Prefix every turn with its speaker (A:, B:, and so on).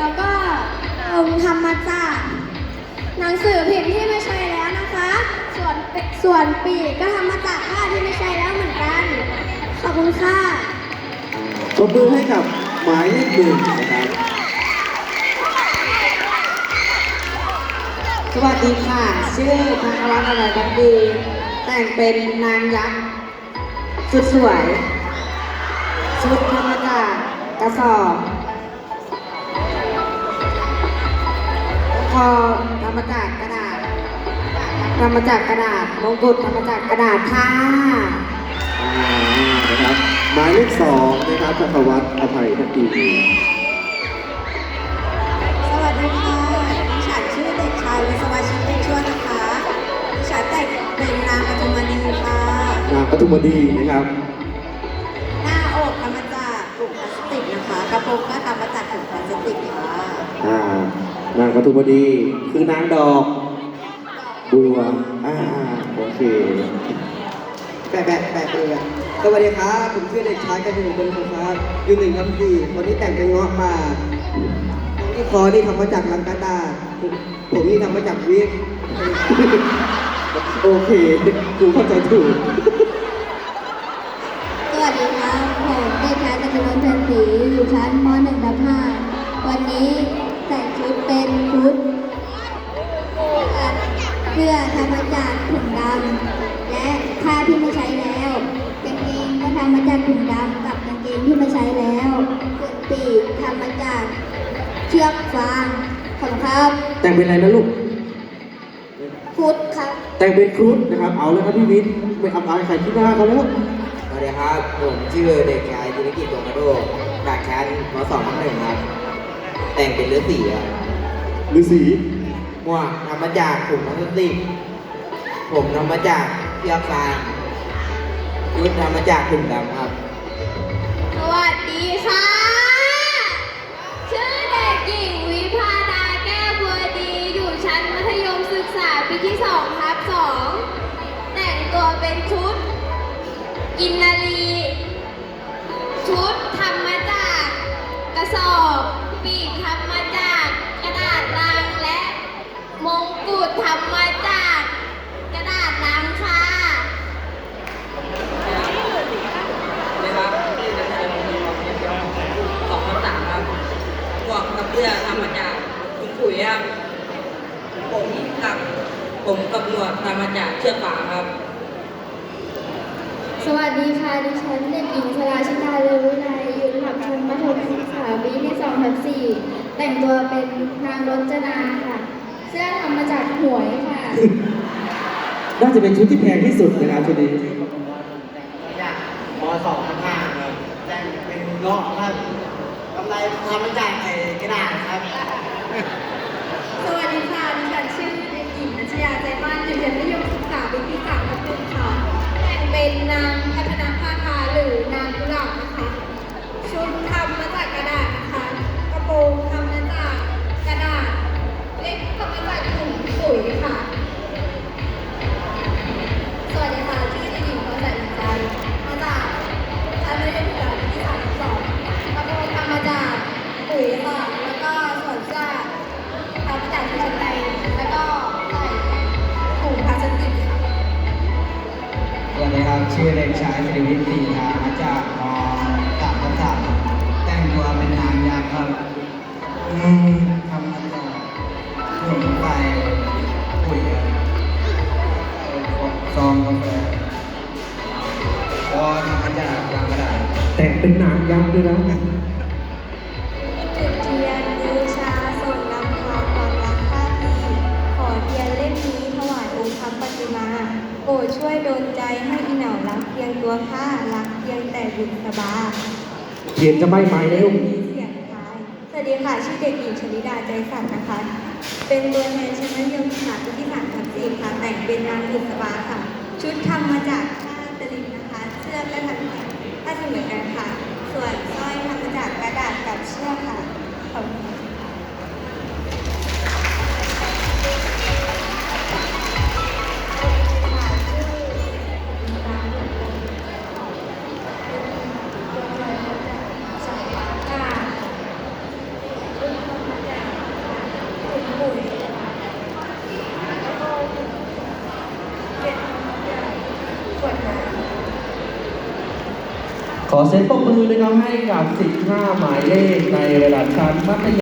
A: แล้วก็องค์ทำมาจากหนังสือพิมพ์ที่ไม่ใช่แล้วนะคะ ส่วนส่วนปีกก็ทำมาจากผ้าที่ไม่ใช่แล้วเหมือนกัน ขอบคุณค่ะ
B: ปรบมือให้กับหมายเลขหนึ่งนะครับ
C: สวัสดีค่ะ ชื่อธนวัฒน์อร่อยบันดี แต่งเป็นนางยักษ์สุดสวย ชุดธรรมจากกระสอบ คอธรรมาจากกระดาษธรรมจากกระดาษมงกุฎธรรมจากกระดาษค่ะ
B: อ่านะครับหมายเลขสองนะครับจักรวัฒน์อภัยทักดี
D: สวัสดีค่ะดิฉันชื่อเด็กชายวิศวชิตเอกชวนนะคะดิฉันแต่งเป็นนางปทุมณีค่ะ
B: นางปทุมดีนะครับ
D: หน้าอกทำมาจากถุงพลาสติกนะคะกระโปรงก็ทำมาจากถุงพลาสติกค่ะ
B: อ่า นางปทุมดีคือนางดอกบัวอ่าโอเค
C: แปะแปะแปะเลยสวัสดีครับผมชื่อเด็กชายกระดูกบนครับอยู่หนึ่งคำสี่คนที่แต่งเป็นเงาะป่าที่คอนี่ทำมาจากลังกาตาผมนี่ทำมาจากวิก
B: โอเคกูเข้าใจถูก
A: สวัสดีครับผมเด็กชายกนนท์เพ็ญศรีอยู่ชั้นม .1 ทับ5วันนี้แต่งชุด ชุดเสื้อทำมาจากถุงดำและผ้าที่ไม่ใช้แล้วกางเกงก็ทำมาจากถุงดำกับกางเกงที่ไม่ใช้แล้วส่วนปีกทำมาจากเชือกฟางขอบคุณครับ
B: แต่งเป็นอะไรนะลูก
A: ฟุตครับ
B: แต่งเป็นครุฑนะครับเอาแล้วครับพี่วิทย์ไม่อับอายใครที่หน้าเขาแล้ว
C: สวัสดีครับผมชื่อเด็กชายธุรกิจดวงกระโดดจากชั้นม .2 ทับหนึ่งครับ แต่งเป็นเลือดสีครับ
B: ฤาษี
C: หมวกทำมาจากถุงพลาสติกผมทำมาจากเชือกฟางชุดทำมาจากถุงดำครับ
A: สวัสดีค่ะ ชื่อเด็กหญิงวิภาดาแก้วบัวดี อยู่ชั้นมัธยมศึกษาปีที่2ทับ2แต่งตัวเป็นชุด กินนารี
E: ผมกับผมกับหมวกทำมาจากเชือกฟางครับ
A: สวัสดีค่ะ ดิฉันเด็กหญิงชลาชิตาเลือวิไลอยู่ระดับชั้นมัธยมศึกษาปีที่2ทับ4แต่งตัวเป็นนางรจนาค่ะ เสื้อทำมาจากหวยค่ะ
B: น่าจะเป็นชุดที่แพงที่สุดนะครับชุดนี้
F: จากมสองพันห้าครับแต่งเป็นเงาะครับกำไรทำมาจากไอ้กระดาษครับ
D: ชื่อเด็กชายสิริวิทย์ศรี
F: หามาจากมสามทับสามแต่งตัวเป็นนางยักษ์ครับอืมทำมาจากถุงไฟปุ๋ยครับซองกาแฟก็ทำมาจากยางกระดาษ
B: แต่งเป็นนางยักษ์ด้วยนะ
D: จุดเทียนบูชาส่งนำพาความรักข้าพีขอเทียนเล่มนี้ถวายองค์พระปฏิมาโปรดช่วยโดนใจให้ ตัวข้ารักเพียงแต่บุญสบา
B: เขียนจะไม่ไหมแล้ว
D: มีเสียงท้ายสวัสดีค่ะชื่อเด็กหญิงชลิดาใจสัตย์นะคะ เป็นตัวแทนชั้นมัธยมศึกษาปีที่สามทับสี่ค่ะแต่งเป็นนางบุษบาค่ะ ชุดทำมาจากผ้าสลิงนะคะ เสื้อก็ทำจากผ้าสลิงเหมือนกันค่ะ ส่วนสร้อยทำมาจากกระดาษกับเชือกค่ะขอบคุณ
B: ขอเสียงปรบมือนะครับให้กับ 15 หมายเลขในระดับชั้นมัธยม